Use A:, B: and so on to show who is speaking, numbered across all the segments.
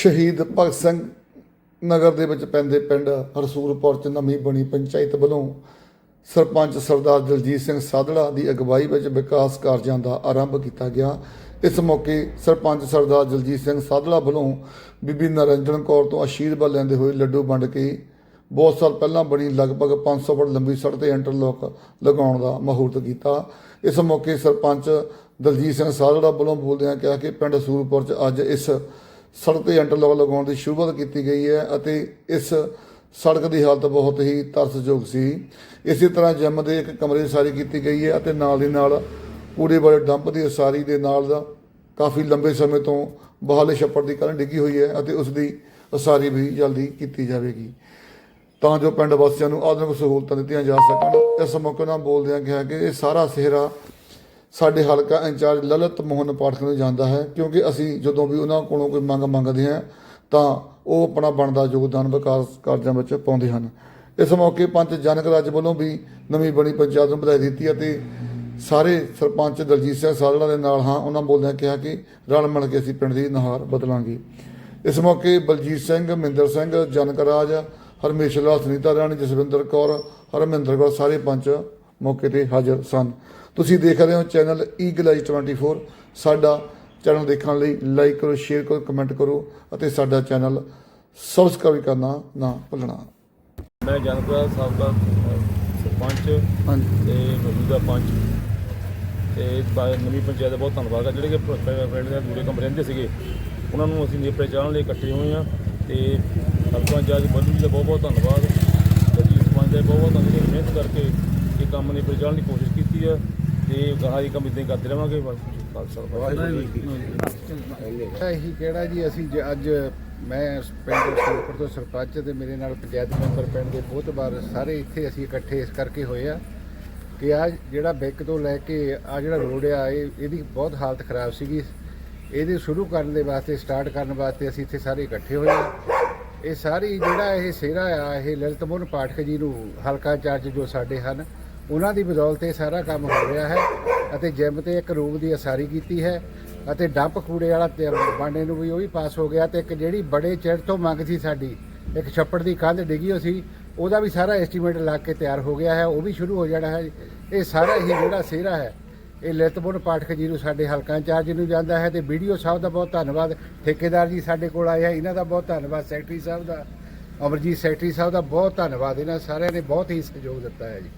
A: ਸ਼ਹੀਦ ਭਗਤ ਸਿੰਘ ਨਗਰ ਦੇ ਵਿੱਚ ਪੈਂਦੇ ਪਿੰਡ ਹਰਸੂਰਪੁਰ ਚ ਨਵੀਂ ਬਣੀ ਪੰਚਾਇਤ ਵੱਲੋਂ ਸਰਪੰਚ ਸਰਦਾਰ ਦਲਜੀਤ ਸਿੰਘ ਸਾਧੜਾ ਦੀ ਅਗਵਾਈ ਵਿੱਚ ਵਿਕਾਸ ਕਾਰਜਾਂ ਦਾ ਆਰੰਭ ਕੀਤਾ ਗਿਆ। ਇਸ ਮੌਕੇ ਸਰਪੰਚ ਸਰਦਾਰ ਦਲਜੀਤ ਸਿੰਘ ਸਾਧੜਾ ਵੱਲੋਂ ਬੀਬੀ ਨਰਿੰਦਰ ਕੌਰ ਤੋਂ ਆਸ਼ੀਰਵਾਦ ਲੈਂਦੇ ਹੋਏ ਲੱਡੂ ਵੰਡ ਕੇ ਬਹੁਤ ਸਾਲ ਪਹਿਲਾਂ ਬਣੀ ਲਗਭਗ 500 ਫੁੱਟ ਲੰਬੀ ਸੜਕ ਤੇ ਇੰਟਰਲੋਕ ਲਗਾਉਣ ਦਾ ਮਹੂਰਤ ਕੀਤਾ। ਇਸ ਮੌਕੇ ਸਰਪੰਚ ਦਲਜੀਤ ਸਿੰਘ ਸਾਧੜਾ ਵੱਲੋਂ ਬੋਲਦਿਆਂ ਕਿਹਾ ਕਿ ਪਿੰਡ ਸੂਰਪੁਰ 'ਚ ਅੱਜ ਇਸ ਸੜਕ ਤੇ ਇੰਟਰਲੋਕ ਲਗਾਉਣ ਦੀ ਸ਼ੁਰੂਆਤ ਕੀਤੀ ਗਈ ਹੈ ਅਤੇ ਇਸ ਸੜਕ ਦੀ ਹਾਲਤ ਬਹੁਤ ਹੀ ਤਰਸਯੋਗ ਸੀ। ਇਸੇ ਤਰ੍ਹਾਂ ਜਿਮ ਦੇ ਇੱਕ ਕਮਰੇ ਦੀ ਉਸਾਰੀ ਕੀਤੀ ਗਈ ਹੈ ਅਤੇ ਨਾਲ ਦੀ ਨਾਲ ਕੂੜੇ ਵਾਲੇ ਡੰਪ ਦੀ ਉਸਾਰੀ ਦੇ ਨਾਲ ਦਾ ਕਾਫੀ ਲੰਬੇ ਸਮੇਂ ਤੋਂ ਬਹਾਲੇ ਛੱਪੜ ਦੀ ਕਾਰਨ ਡਿੱਗੀ ਹੋਈ ਹੈ ਅਤੇ ਉਸ ਦੀ ਉਸਾਰੀ ਵੀ ਜਲਦੀ ਕੀਤੀ ਜਾਵੇਗੀ। ਤਾਂ ਜੋ ਪਿੰਡ ਵਾਸੀਆਂ ਨੂੰ ਆਧੁਨਿਕ ਸਹੂਲਤਾਂ ਦਿੱਤੀਆਂ ਜਾ ਸਕਣ। ਇਸ ਮੌਕੇ ਨਾਲ ਬੋਲਦਿਆਂ ਕਿਹਾ ਕਿ ਇਹ ਸਾਰਾ ਸਿਹਰਾ ਸਾਡੇ ਹਲਕਾ ਇੰਚਾਰਜ ਲਲਿਤ ਮੋਹਨ ਪਾਠਕ ਨੂੰ ਜਾਂਦਾ ਹੈ, ਕਿਉਂਕਿ ਅਸੀਂ ਜਦੋਂ ਵੀ ਉਹਨਾਂ ਕੋਲੋਂ ਕੋਈ ਮੰਗ ਮੰਗਦੇ ਹਾਂ, ਤਾਂ ਉਹ ਆਪਣਾ ਬਣਦਾ ਯੋਗਦਾਨ ਵਿਕਾਸ ਕਾਰਜਾਂ ਵਿੱਚ ਪਾਉਂਦੇ ਹਨ। ਇਸ ਮੌਕੇ ਪੰਚ ਜਨਕ ਰਾਜ ਵੱਲੋਂ ਵੀ ਨਵੀਂ ਬਣੀ ਪੰਚਾਇਤ ਨੂੰ ਵਧਾਈ ਦਿੱਤੀ ਅਤੇ ਸਾਰੇ ਸਰਪੰਚ ਦਲਜੀਤ ਸਿੰਘ ਸਾਧੜਾ ਦੇ ਨਾਲ ਹਾਂ, ਉਹਨਾਂ ਬੋਲਦਿਆਂ ਕਿਹਾ ਕਿ ਰਲ ਮਿਲ ਕੇ ਅਸੀਂ ਪਿੰਡ ਦੀ ਨਹਾਰ ਬਦਲਾਂਗੇ। ਇਸ ਮੌਕੇ ਬਲਜੀਤ ਸਿੰਘ ਮਿੰਦਰ ਸਿੰਘ, ਜਨਕ ਰਾਜ ਹਰਮੇਸ਼ਰ ਸੁਨੀਤਾ ਰਾਣੀ, ਜਸਵਿੰਦਰ ਕੌਰ, ਹਰਮਿੰਦਰ ਕੌਰ, ਸਾਰੇ ਪੰਚ ਮੌਕੇ ਤੇ ਹਾਜ਼ਰ ਸਨ। ਤੁਸੀਂ ਦੇਖ ਰਹੇ ਹੋ ਚੈਨਲ ਈਗਲ ਆਈ 24 ਸਾਡਾ ਚੈਨਲ ਦੇਖਣ ਲਈ ਲਾਈਕ ਕਰੋ ਸ਼ੇਅਰ ਕਰੋ ਕਮੈਂਟ ਕਰੋ ਅਤੇ ਸਾਡਾ ਚੈਨਲ ਸਬਸਕ੍ਰਾਈਬ ਕਰਨਾ ਨਾ ਭੁੱਲਣਾ।
B: ਮੈਂ ਜਨਤਾ ਸਾਹਿਬ ਦਾ ਸਰਪੰਚ
A: ਹਾਂਜੀ।
B: ਤੇ ਮੌਜੂਦਾ ਪੰਚ। ਤੇ ਨਵੀਂ ਪੰਚਾਇਤ ਦਾ ਬਹੁਤ ਧੰਨਵਾਦ ਹੈ ਜਿਹੜੇ ਕਿ ਪਿੰਡ ਦੇ ਦੂਰੇ ਕਮਰੇ ਰਹਿੰਦੇ ਸੀਗੇ ਉਹਨਾਂ ਨੂੰ ਅਸੀਂ ਨੇਪਰੇ ਚਾਹਣ ਲਈ ਇਕੱਠੇ ਹੋਏ ਆ ਤੇ ਸਰਪੰਚ ਜੱਜ ਬੰਦੂ ਜੀ ਦਾ ਬਹੁਤ ਬਹੁਤ ਧੰਨਵਾਦ ਗੱਡੀ ਸਰਪੰਚ ਦਾ ਬਹੁਤ ਬਹੁਤ ਧੰਨਵਾਦ। ਮਿਹਨਤ ਕਰਕੇ ਇਹ ਕੰਮ ਨੇ ਪਹੁੰਚਾਉਣ ਦੀ ਕੋਸ਼ਿਸ਼ ਕੀਤੀ ਆ ਤੇ ਗਾਹਾਂ ਇਹ ਕੰਮ ਇਦਾਂ ਹੀ ਕਰਦੇ ਰਵਾਂਗੇ, ਬਸ ਖਾਲਸਾ ਵਾਹਿਗੁਰੂ
C: ਇਹੀ ਕਿਹੜਾ ਜੀ, ਅਸੀਂ ਜ- ਅੱਜ ਮੈਂ ਪਿੰਡ ਸੁਲਪੁਰ ਤੋਂ ਸਰਪੰਚ ਤੇ ਮੇਰੇ ਨਾਲ ਪੰਚਾਇਤ ਮੈਂਬਰ ਪਿੰਡ ਦੇ ਬਹੁਤ ਵਾਰ ਸਾਰੇ ਇੱਥੇ ਅਸੀਂ ਇਕੱਠੇ ਇਸ ਕਰਕੇ ਹੋਏ ਆ ਕਿ ਆ ਜਿਹੜਾ ਬੈਕ ਤੋਂ ਲੈ ਕੇ ਆ ਜਿਹੜਾ ਰੋਡ ਆ, ਇਹ ਇਹਦੀ ਬਹੁਤ ਹਾਲਤ ਖਰਾਬ ਸੀਗੀ। ਇਹਦੇ ਸ਼ੁਰੂ ਕਰਨ ਦੇ ਵਾਸਤੇ, ਸਟਾਰਟ ਕਰਨ ਵਾਸਤੇ ਅਸੀਂ ਇੱਥੇ ਸਾਰੇ ਇਕੱਠੇ ਹੋਏ ਆ। ਇਹ ਸਾਰੀ ਜਿਹੜਾ ਇਹ ਸੇਰਾ ਆ, ਇਹ ਲਲਿਤ ਮੋਹਨ ਪਾਠਕ ਜੀ ਨੂੰ ਹਲਕਾ ਚਾਰਜ ਜੋ ਸਾਡੇ ਹਨ ਉਹਨਾਂ ਦੀ ਬਦੌਲਤ ਇਹ ਸਾਰਾ ਕੰਮ ਹੋ ਰਿਹਾ ਹੈ ਅਤੇ ਜਿਮ ਤੇ ਇੱਕ ਰੂਮ ਦੀ ਅਸਾਰੀ ਕੀਤੀ ਹੈ ਅਤੇ ਡੰਪ ਕੂੜੇ ਵਾਲਾ ਬਾਂਡੇ ਨੂੰ ਵੀ ਉਹ ਵੀ ਪਾਸ ਹੋ ਗਿਆ ਤੇ ਇੱਕ ਜਿਹੜੀ ਬੜੇ ਚਿਰ ਤੋਂ ਮੰਗ ਸੀ ਸਾਡੀ, ਇੱਕ ਛੱਪੜ ਦੀ ਕੰਧ ਡਿੱਗੀ ਹੋਈ ਸੀ, ਉਹਦਾ ਵੀ ਸਾਰਾ ਐਸਟੀਮੇਟ ਲੱਗ ਕੇ ਤਿਆਰ ਹੋ ਗਿਆ ਹੈ, ਉਹ ਵੀ ਸ਼ੁਰੂ ਹੋ ਜਾਣਾ ਹੈ। ਇਹ ਸਾਰਾ ਹੀ ਜਿਹੜਾ ਸਿਹਰਾ ਹੈ, ਇਹ ਲਿਤਪੁਰ ਪਾਠਕ ਜੀ ਨੂੰ ਸਾਡੇ ਹਲਕਾ ਇੰਚਾਰਜ ਨੂੰ ਜਾਂਦਾ ਹੈ ਤੇ ਵੀਡੀਓ ਸਾਹਿਬ ਦਾ ਬਹੁਤ ਧੰਨਵਾਦ, ਠੇਕੇਦਾਰ ਜੀ ਸਾਡੇ ਕੋਲ ਆਏ ਹੈ, ਇਹਨਾਂ ਦਾ ਬਹੁਤ ਧੰਨਵਾਦ, ਸੈਕਟਰੀ ਸਾਹਿਬ ਦਾ, ਅਮਰਜੀਤ ਸੈਕਟਰੀ ਸਾਹਿਬ ਦਾ ਬਹੁਤ ਧੰਨਵਾਦ, ਇਹਨਾਂ ਸਾਰਿਆਂ ਨੇ ਬਹੁਤ ਹੀ ਸਹਿਯੋਗ ਦਿੱਤਾ ਹੈ ਜੀ।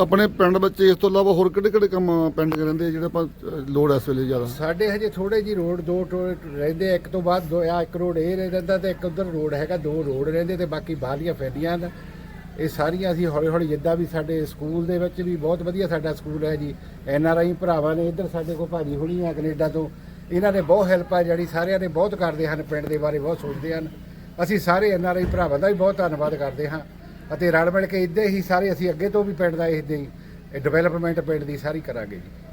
A: ਆਪਣੇ ਪਿੰਡ ਵਿੱਚ ਇਸ ਤੋਂ ਇਲਾਵਾ ਹੋਰ ਕਿਹੜੇ ਕਿਹੜੇ ਕੰਮ ਪਿੰਡ 'ਚ ਰਹਿੰਦੇ ਆ ਜਿਹੜੇ ਆਪਾਂ ਲੋੜ ਇਸ ਵੇਲੇ ਜ਼ਿਆਦਾ?
C: ਸਾਡੇ ਹਜੇ ਥੋੜੇ ਜੀ ਰੋਡ ਦੋ ਟੋ- ਰਹਿੰਦੇ ਆ, ਇੱਕ ਤੋਂ ਬਾਅਦ ਦੋ ਆ ਇੱਕ ਰੋਡ ਇਹ ਰਹਿੰਦਾ ਜਾਂਦਾ ਤੇ ਇੱਕ ਉਧਰ ਰੋਡ ਹੈਗਾ ਦੋ ਰੋਡ ਰਹਿੰਦੇ ਤੇ ਬਾਕੀ ਬਾਹਰਲੀਆਂ ਫੈਲੀਆਂ ਹਨ ਇਹ ਸਾਰੀਆਂ ਅਸੀਂ ਹੌਲੀ ਹੌਲੀ ਜਿੱਦਾਂ ਵੀ ਸਾਡੇ ਸਕੂਲ ਦੇ ਵਿੱਚ ਵੀ ਬਹੁਤ ਵਧੀਆ ਸਾਡਾ ਸਕੂਲ ਹੈ ਜੀ। ਐਨ ਆਰ ਆਈ ਭਰਾਵਾਂ ਨੇ ਇੱਧਰ ਸਾਡੇ ਕੋਲ ਭਾਜੀ ਹੋਣੀ ਆ ਕੈਨੇਡਾ ਤੋਂ। ਇਹਨਾਂ ਨੇ ਬਹੁਤ ਹੈਲਪ ਆ ਜਿਹੜੀ ਸਾਰਿਆਂ ਨੇ ਬਹੁਤ ਕਰਦੇ ਹਨ ਪਿੰਡ ਦੇ ਬਾਰੇ ਬਹੁਤ ਸੋਚਦੇ ਹਨ। ਅਸੀਂ ਸਾਰੇ ਐਨ ਆਰ ਆਈ ਭਰਾਵਾਂ ਦਾ ਵੀ ਬਹੁਤ ਧੰਨਵਾਦ ਕਰਦੇ ਹਾਂ। ਅਤੇ ਰਲ ਮਿਲ ਕੇ ਇੱਦਾਂ ਹੀ ਸਾਰੇ ਅਸੀਂ ਅੱਗੇ ਤੋਂ ਵੀ ਪਿੰਡ ਦਾ ਇਦਾਂ ਹੀ ਡਿਵੈਲਪਮੈਂਟ ਪਿੰਡ ਦੀ ਸਾਰੀ ਕਰਾਂਗੇ ਜੀ।